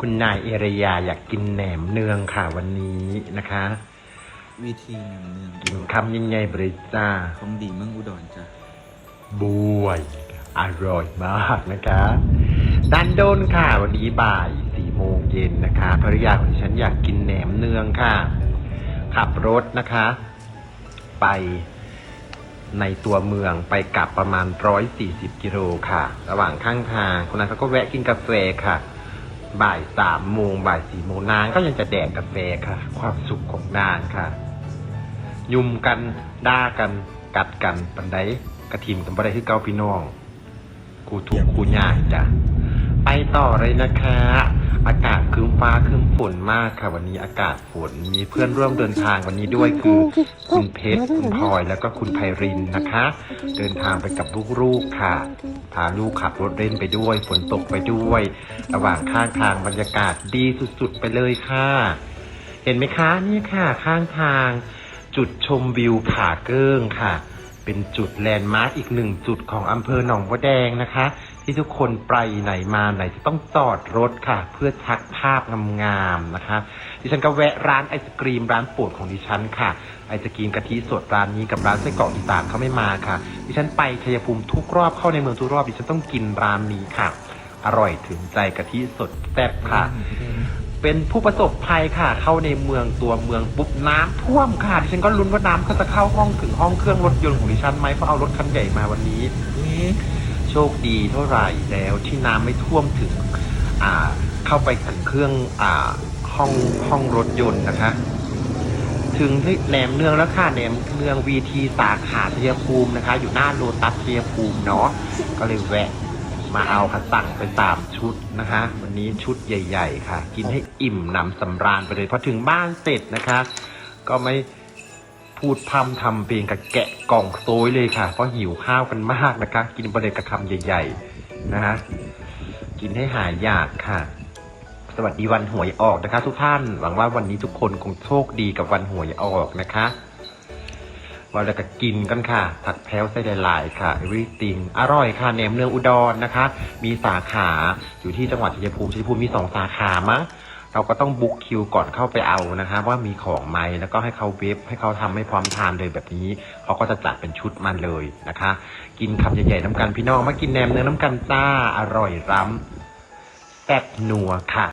คุณนายเอรยาอยากกินแหนมเนืองค่ะวันนี้นะคะ วิธีหนึ่งเนืองกินคำยังไงบริจ้าของดีเมืองอุดรจ้ะบวยอร่อยมากนะคะดันโดนค่ะวันนี้บ่ายสี่โมงเย็นนะคะภรรยาของฉันอยากกินแหนมเนืองค่ะ ขับรถนะคะ ไป ในตัวเมืองไปกลับประมาณร้อยสี่สิบกิโลค่ะ ระหว่างข้างทางคนนั้นเขาก็แวะกินกาแฟค่ะ บ่ายสามโมงบ่ายสี่โมงนางก็ยังจะแดกกาแฟค่ะ ความสุขของนางค่ะ ยุมกันด่ากันกัดกันปันไดกระทิมกันบ่ได้ที่เกาพี่น้อง กูถูกกูยากจ้ะ ไปต่อเลยนะคะ อากาศครึ้มฟ้าครึ้มฝนมากค่ะ วันนี้อากาศฝนมีเพื่อนร่วมเดินทางวันนี้ด้วยคือคุณเพชรคุณพลอยแล้วก็คุณไพรินนะคะ เดินทางไปกับลูกๆค่ะพาลูกขับรถเล่นไปด้วย ฝนตกไปด้วย ระหว่างข้างทางบรรยากาศดีสุดๆไปเลยค่ะ เห็นไหมคะนี่ค่ะ ข้างทาง จุดชมวิวผาเกิ้งค่ะ เป็นจุดแลนด์มาร์กอีกหนึ่งจุดของอำเภอหนองบัวแดงนะคะ ที่ทุกคนไปไหนมาไหนจะต้องจอดรถค่ะ เพื่อชักภาพงามๆนะคะ ดิฉันก็แวะร้านไอศกรีมร้านโปรดของดิฉันค่ะ ไอศกรีมกะทิสดร้านนี้กับร้านไส้กรอกอีสานเขาไม่มาค่ะ ดิฉันไปชัยภูมิทุกรอบเข้าในเมืองทุกรอบดิฉันต้องกินร้านนี้ค่ะ อร่อยถึงใจกะทิสดแซ่บค่ะ เป็นผู้ประสบภัยค่ะ เข้าในเมืองตัวเมืองปุ๊บน้ำท่วมค่ะดิฉันก็ลุ้นว่าน้ำเขาจะเข้าห้องถึงห้องเครื่องรถยนต์ของดิฉันไหมเพราะเอารถคันใหญ่มาวันนี้ โชคดีเท่าไหร่แล้วที่น้ำไม่ท่วมถึงอ่าเข้าไปถึงเครื่องอ่าห้องห้องรถยนต์นะคะ ถึงที่แหนมเนืองแล้วค่ะแหนมเนืองวีทีสาขาชัยภูมินะคะ อยู่หน้าโลตัสชัยภูมิเนาะก็เลยแวะมาเอาค่ะสั่งไปสามชุดนะคะ วันนี้ชุดใหญ่ ๆ ค่ะ กินให้อิ่มหนำสำราญไปเลยพอถึงบ้านเสร็จนะคะ ก็ไม่ พูดพร่ำทำเพลงกับแกะกล่องโซยเลยค่ะ เพราะหิวข้าวกันมากนะคะ กินไปเลยกับคำใหญ่ๆนะคะกินให้หายอยากค่ะ สวัสดีวันหวยออกนะคะ ทุกท่านหวังว่าวันนี้ทุกคนคงโชคดีกับวันหวยออกนะคะวันแล้วก็กินกันค่ะ ผักแพ้วไส้หลายๆค่ะ everything อร่อยค่ะแหนมเนืองอุดรนะคะ มีสาขาอยู่ที่จังหวัดชัยภูมิชัยภูมิมีสองสาขามั้ง เราก็ต้องบุ๊กคิวก่อนเข้าไปเอานะคะ ว่ามีของไหมแล้วก็ให้เขาเว็บให้เขาทำให้พร้อมทานเลยแบบนี้เขาก็จะจัดเป็นชุดมาเลยนะคะ กินคำใหญ่ๆน้ำกันพี่น้องมากินแหนมเนื้อน้ำกันจ้าอร่อยร้ำแซ่บนัวค่ะ